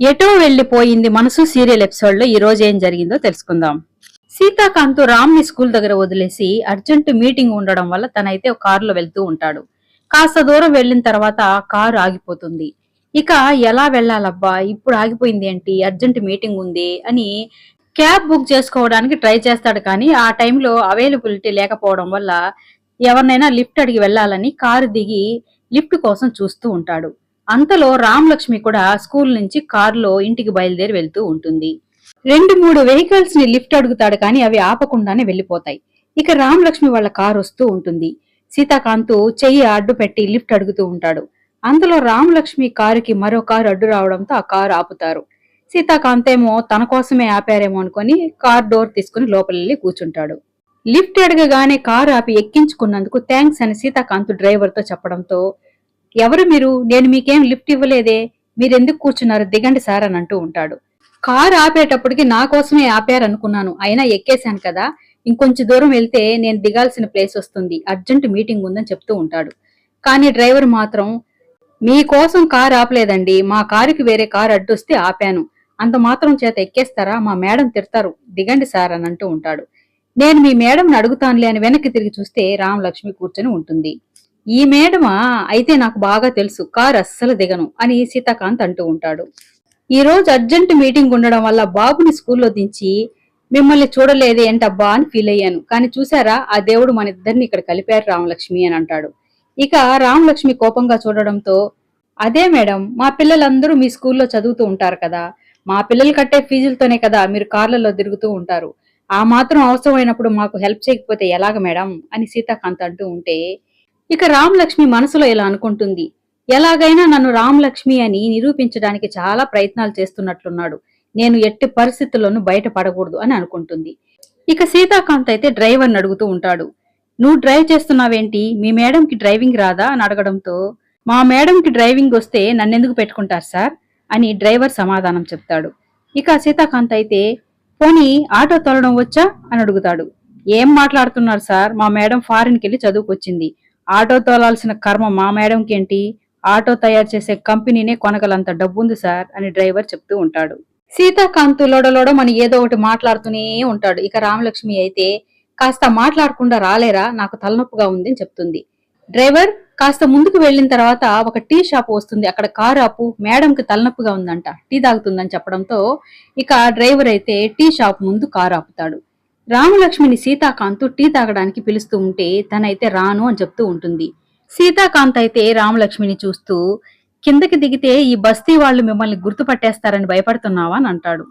ఎటో వెళ్ళిపోయింది మనసు సీరియల్ ఎపిసోడ్లో ఈ రోజు ఏం జరిగిందో తెలుసుకుందాం. సీతాకాంత్ రామ్ని స్కూల్ దగ్గర వదిలేసి అర్జెంట్ మీటింగ్ ఉండడం వల్ల తనైతే కారులో వెళ్తూ ఉంటాడు. కాస్త దూరం వెళ్ళిన తర్వాత కారు ఆగిపోతుంది. ఇక ఎలా వెళ్ళాలబ్బా? ఇప్పుడు ఆగిపోయింది ఏంటి? అర్జెంట్ మీటింగ్ ఉంది అని క్యాబ్ బుక్ చేసుకోవడానికి ట్రై చేస్తాడు కానీ ఆ టైంలో అవైలబిలిటీ లేకపోవడం వల్ల ఎవరినైనా లిఫ్ట్ అడిగి వెళ్ళాలని కారు దిగి లిఫ్ట్ కోసం చూస్తూ ఉంటాడు. అంతలో రామలక్ష్మి కూడా స్కూల్ నుంచి కారులో ఇంటికి బయలుదేరి వెళ్తూ ఉంటుంది. రెండు మూడు వెహికల్స్ని లిఫ్ట్ అడుగుతాడు కానీ అవి ఆపకుండానే వెళ్ళిపోతాయి ఇక రామలక్ష్మి వాళ్ళ కారు వస్తూ ఉంటుంది. సీతాకాంత్ చెయ్యి అడ్డు పెట్టి లిఫ్ట్ అడుగుతూ ఉంటాడు. అందులో రామలక్ష్మి కారుకి మరో కారు అడ్డు రావడంతో ఆ కారు ఆపుతారు. సీతాకాంత్ ఏమో తన కోసమే ఆపారేమో అనుకొని కార్ డోర్ తీసుకుని లోపలెళ్ళి కూర్చుంటాడు. లిఫ్ట్ అడగగానే కారు ఆపి ఎక్కించుకున్నందుకు థ్యాంక్స్ అని సీతాకాంత్ డ్రైవర్తో చెప్పడంతో ఎవరు మీరు? నేను మీకేం లిఫ్ట్ ఇవ్వలేదే? మీరెందుకు కూర్చున్నారు? దిగండి సార్ అని అంటూ ఉంటాడు. కారు ఆపేటప్పటికి నా కోసమే ఆపారనుకున్నాను. అయినా ఎక్కేశాను కదా. ఇంకొంచెం దూరం వెళ్తే నేను దిగాల్సిన ప్లేస్ వస్తుంది. అర్జెంట్ మీటింగ్ ఉందని చెప్తూ ఉంటాడు. కానీ డ్రైవర్ మాత్రం మీకోసం కారు ఆపలేదండి. మా కారుకి వేరే కారు అడ్డొస్తే ఆపాను. అంత మాత్రం చేత ఎక్కేస్తారా? మా మేడం తిడతారు. దిగండి సార్ అని అంటూ ఉంటాడు. నేను మీ మేడంని అడుగుతానులే అని వెనక్కి తిరిగి చూస్తే రామలక్ష్మి కూర్చొని ఉంటుంది. ఈ మేడమా? అయితే నాకు బాగా తెలుసు. కారు అస్సలు దిగను అని సీతాకాంత్ అంటూ ఉంటాడు. ఈ రోజు అర్జెంట్ మీటింగ్ ఉండడం వల్ల బాబుని స్కూల్లో దించి మిమ్మల్ని చూడలేదు ఏంటబ్బా అని ఫీల్ అయ్యాను. కానీ చూసారా ఆ దేవుడు మన ఇద్దరిని ఇక్కడ కలిపారు రామలక్ష్మి అని అంటాడు. ఇక రామలక్ష్మి కోపంగా చూడడంతో అదే మేడం మా పిల్లలందరూ మీ స్కూల్లో చదువుతూ ఉంటారు కదా. మా పిల్లలు కట్టే ఫీజులతోనే కదా మీరు కార్లలో తిరుగుతూ ఉంటారు. ఆ మాత్రం అవసరమైనప్పుడు మాకు హెల్ప్ చేయకపోతే ఎలాగ మేడం? అని సీతాకాంత్ అంటూ ఉంటే ఇక రామలక్ష్మి మనసులో ఇలా అనుకుంటుంది? ఎలాగైనా నన్ను రామలక్ష్మి అని నిరూపించడానికి చాలా ప్రయత్నాలు చేస్తున్నట్లున్నాడు. నేను ఎట్టి పరిస్థితుల్లోనూ బయటపడకూడదు అని అనుకుంటుంది. ఇక సీతాకాంత్ అయితే డ్రైవర్ని అడుగుతూ ఉంటాడు. నువ్వు డ్రైవ్ చేస్తున్నావేంటి? మీ మేడంకి డ్రైవింగ్ రాదా? అని అడగడంతో మా మేడంకి డ్రైవింగ్ వస్తే నన్నెందుకు పెట్టుకుంటారు సార్? అని డ్రైవర్ సమాధానం చెప్తాడు. ఇక సీతాకాంత్ అయితే పోనీ ఆటో తోలడం వచ్చా? అని అడుగుతాడు. ఏం మాట్లాడుతున్నారు సార్? మా మేడం ఫారిన్కి వెళ్ళి చదువుకొచ్చింది. ఆటో తోలాల్సిన కర్మ మా మేడంకి ఏంటి? ఆటో తయారు చేసే కంపెనీనే కొనగలంత డబ్బుంది సార్ అని డ్రైవర్ చెప్తూ ఉంటాడు. సీతాకాంత్ లోడలోడమని ఏదో ఒకటి మాట్లాడుతూనే ఉంటాడు. ఇక రామలక్ష్మి అయితే కాస్త మాట్లాడకుండా రాలేరా? నాకు తలనొప్పిగా ఉంది అని చెప్తుంది. డ్రైవర్ కాస్త ముందుకు వెళ్ళిన తర్వాత ఒక టీ షాప్ వస్తుంది. అక్కడ కారు ఆపు. మేడంకి తలనొప్పిగా ఉందంట. టీ తాగుతుందని చెప్పడంతో ఇక డ్రైవర్ అయితే టీ షాప్ ముందు కారు ఆపుతాడు. రామలక్ష్మిని సీతాకాంత్ టీ తాగడానికి పిలుస్తూ ఉంటే తనైతే రాను అని చెప్తూ ఉంటుంది. సీతాకాంత్ అయితే రామలక్ష్మిని చూస్తూ కిందకి దిగితే ఈ బస్తీ వాళ్ళు మిమ్మల్ని గుర్తుపట్టేస్తారని భయపడుతున్నావా? అని అంటాడు.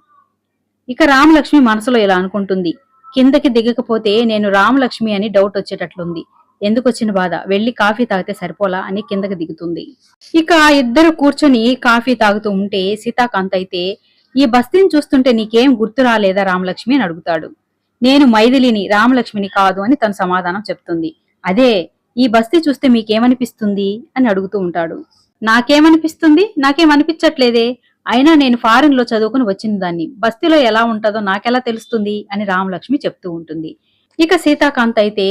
ఇక రామలక్ష్మి మనసులో ఇలా అనుకుంటుంది. కిందకి దిగకపోతే నేను రామలక్ష్మి అని డౌట్ వచ్చేటట్లుంది. ఎందుకు వచ్చిన బాధ? వెళ్ళి కాఫీ తాగితే సరిపోలా? అని కిందకి దిగుతుంది. ఇక ఇద్దరు కూర్చొని కాఫీ తాగుతూ ఉంటే సీతాకాంత్ అయితే ఈ బస్తీని చూస్తుంటే నీకేం గుర్తు రాలేదా రామలక్ష్మి? అని అడుగుతాడు. నేను మైథిలిని రామలక్ష్మిని కాదు అని తను సమాధానం చెప్తుంది. అదే ఈ బస్తీ చూస్తే మీకేమనిపిస్తుంది? అని అడుగుతూ ఉంటాడు. నాకేమనిపిస్తుంది? నాకేమనిపించట్లేదే. అయినా నేను ఫారెన్లో చదువుకుని వచ్చిన దాన్ని బస్తీలో ఎలా ఉంటుందో నాకెలా తెలుస్తుంది? అని రామలక్ష్మి చెప్తూ ఉంటుంది. ఇక సీతాకాంత్ అయితే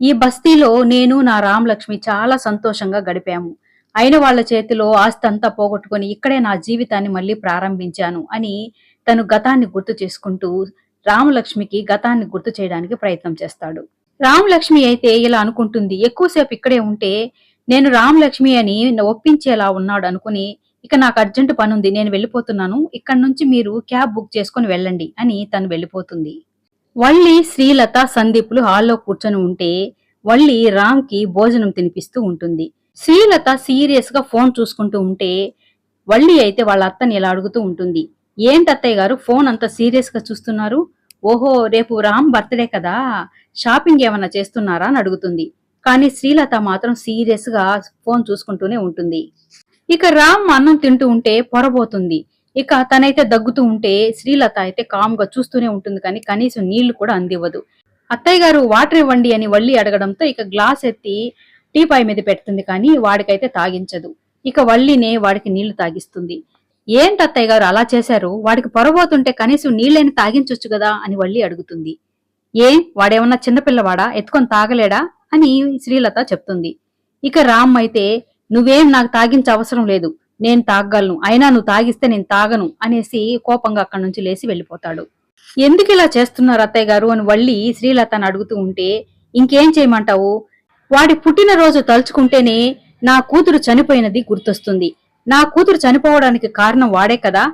ఈ బస్తీలో నేను నా రామలక్ష్మి చాలా సంతోషంగా గడిపాము. అయిన వాళ్ళ చేతిలో ఆస్తి అంతా పోగొట్టుకుని ఇక్కడే నా జీవితాన్ని మళ్ళీ ప్రారంభించాను అని తను గతాన్ని గుర్తు చేసుకుంటూ రామలక్ష్మికి గతాన్ని గుర్తు చేయడానికి ప్రయత్నం చేస్తాడు. రామలక్ష్మి అయితే ఇలా అనుకుంటుంది ఎక్కువసేపు ఇక్కడే ఉంటే నేను రామలక్ష్మి అని ఒప్పించేలా ఉన్నాడు అనుకుని ఇక నాకు అర్జెంట్ పని ఉంది నేను వెళ్ళిపోతున్నాను ఇక్కడ నుంచి మీరు క్యాబ్ బుక్ చేసుకుని వెళ్ళండి అని తను వెళ్ళిపోతుంది. వళ్ళి శ్రీలత సందీపులు హాల్లో కూర్చొని ఉంటే వళ్ళి రామ్కి భోజనం తినిపిస్తూ ఉంటుంది. శ్రీలత సీరియస్గా ఫోన్ చూసుకుంటూ ఉంటే వళ్ళి అయితే వాళ్ళ అత్తని ఇలా అడుగుతూ ఉంటుంది ఏంటి అత్తయ్య గారు ఫోన్ అంత సీరియస్గా చూస్తున్నారు? ఓహో రేపు రామ్ బర్త్డే కదా షాపింగ్ ఏమన్నా చేస్తున్నారా అని అడుగుతుంది. కానీ శ్రీలత మాత్రం సీరియస్గా ఫోన్ చూసుకుంటూనే ఉంటుంది. ఇక రామ్ అన్నం తింటూ ఉంటే పొరబోతుంది. ఇక తనైతే దగ్గుతూ ఉంటే శ్రీలత అయితే కామ్గా చూస్తూనే ఉంటుంది కానీ కనీసం నీళ్ళు కూడా అందివ్వదు. అత్తయ్య గారు వాటర్ ఇవ్వండి అని వల్లి అడగడంతో ఇక గ్లాస్ ఎత్తి టీపాయ్ మీద పెడుతుంది కానీ వాడికైతే తాగించదు. ఇక వల్లినే వాడికి నీళ్ళు తాగిస్తుంది. ఏంటి అత్తయ్య గారు అలా చేశారు? వాడికి పొరబోతుంటే కనీసం నీళ్ళైనా తాగించొచ్చు కదా? అని వల్లి అడుగుతుంది. ఏ? వాడేమన్నా చిన్నపిల్లవాడా ఎత్తుకొని తాగలేడా? అని శ్రీలత చెప్తుంది. ఇక రామ్ అయితే నువ్వేం నాకు తాగించే అవసరం లేదు. నేను తాగలను అయినా నువ్వు తాగిస్తే నేను తాగను అనేసి కోపంగా అక్కడి నుంచి లేచి వెళ్ళిపోతాడు. ఎందుకు ఇలా చేస్తున్నారు అత్తయ్య గారు? అని వల్లి శ్రీలతను అడుగుతూ ఉంటే ఇంకేం చేయమంటావు? వాడి పుట్టినరోజు తలుచుకుంటేనే నా కూతురు చనిపోయినది గుర్తొస్తుంది. నా కూతురు చనిపోవడానికి కారణం వాడే కదా.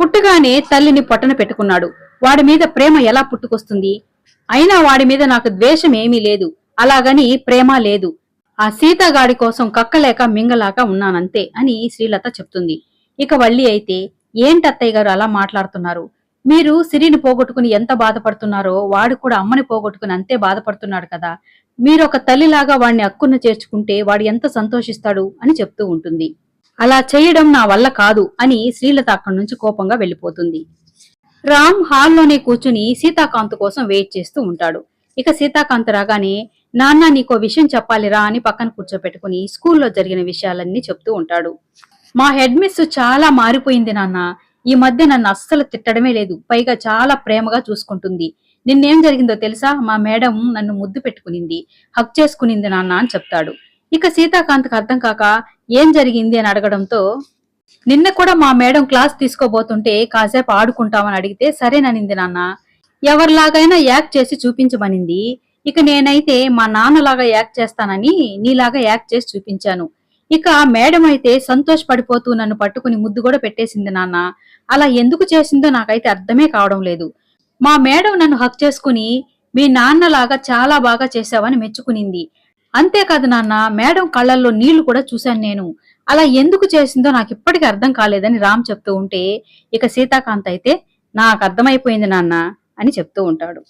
పుట్టగానే తల్లిని పొట్టన పెట్టుకున్నాడు. వాడి మీద ప్రేమ ఎలా పుట్టుకొస్తుంది? అయినా వాడి మీద నాకు ద్వేషం ఏమీ లేదు. అలాగని ప్రేమ లేదు. ఆ సీతగాడి కోసం కక్కలేక మింగలాక ఉన్నానంతే అని శ్రీలత చెప్తుంది. ఇక వల్లి అయితే ఏంటత్తయ్య గారు అలా మాట్లాడుతున్నారు? మీరు సిరిని పోగొట్టుకుని ఎంత బాధపడుతున్నారో వాడు కూడా అమ్మని పోగొట్టుకుని అంతే బాధపడుతున్నాడు కదా. మీరు ఒక తల్లిలాగా వాడిని అక్కున చేర్చుకుంటే వాడు ఎంత సంతోషిస్తాడు? అని చెప్తూ ఉంటుంది. అలా చేయడం నా వల్ల కాదు అని శ్రీలత అక్కడి నుంచి కోపంగా వెళ్ళిపోతుంది. రామ్ హాల్లోనే కూర్చుని సీతాకాంత్ కోసం వెయిట్ చేస్తూ ఉంటాడు. ఇక సీతాకాంత్ రాగానే నాన్న నీకో విషయం చెప్పాలిరా అని పక్కన కూర్చోపెట్టుకుని స్కూల్లో జరిగిన విషయాలన్నీ చెప్తూ ఉంటాడు. మా హెడ్ మిస్ చాలా మారిపోయింది నాన్న. ఈ మధ్య నన్ను అస్సలు తిట్టడమే లేదు. పైగా చాలా ప్రేమగా చూసుకుంటుంది. నిన్నేం జరిగిందో తెలుసా? మా మేడం నన్ను ముద్దు పెట్టుకునింది. హక్ చేసుకునింది నాన్న అని చెప్తాడు. ఇక సీతాకాంత్కి అర్థం కాక ఏం జరిగింది అని అడగడంతో నిన్న కూడా మా మేడం క్లాస్ తీసుకోబోతుంటే కాసేపు ఆడుకుంటామని అడిగితే సరేననింది నాన్న. ఎవరిలాగైనా యాక్ట్ చేసి చూపించమనింది. ఇక నేనైతే మా నాన్నలాగా యాక్ట్ చేస్తానని నీలాగా యాక్ట్ చేసి చూపించాను. ఇక మేడం అయితే సంతోషపడిపోతూ నన్ను పట్టుకుని ముద్దు కూడా పెట్టేసింది నాన్న. అలా ఎందుకు చేసిందో నాకైతే అర్థమే కావడం లేదు. మా మేడం నన్ను హక్ చేసుకుని మీ నాన్నలాగా చాలా బాగా చేశావని మెచ్చుకునింది. అంతేకాదు నాన్న మేడం కళ్ళల్లో నీళ్ళు కూడా చూశాను నేను. అలా ఎందుకు చేసిందో నాకు ఇప్పటికీ అర్థం కాలేదని రామ్ చెప్తూ ఉంటే ఇక సీతాకాంత్ అయితే నాకు అర్థమైపోయింది నాన్న అని చెప్తూ ఉంటాడు.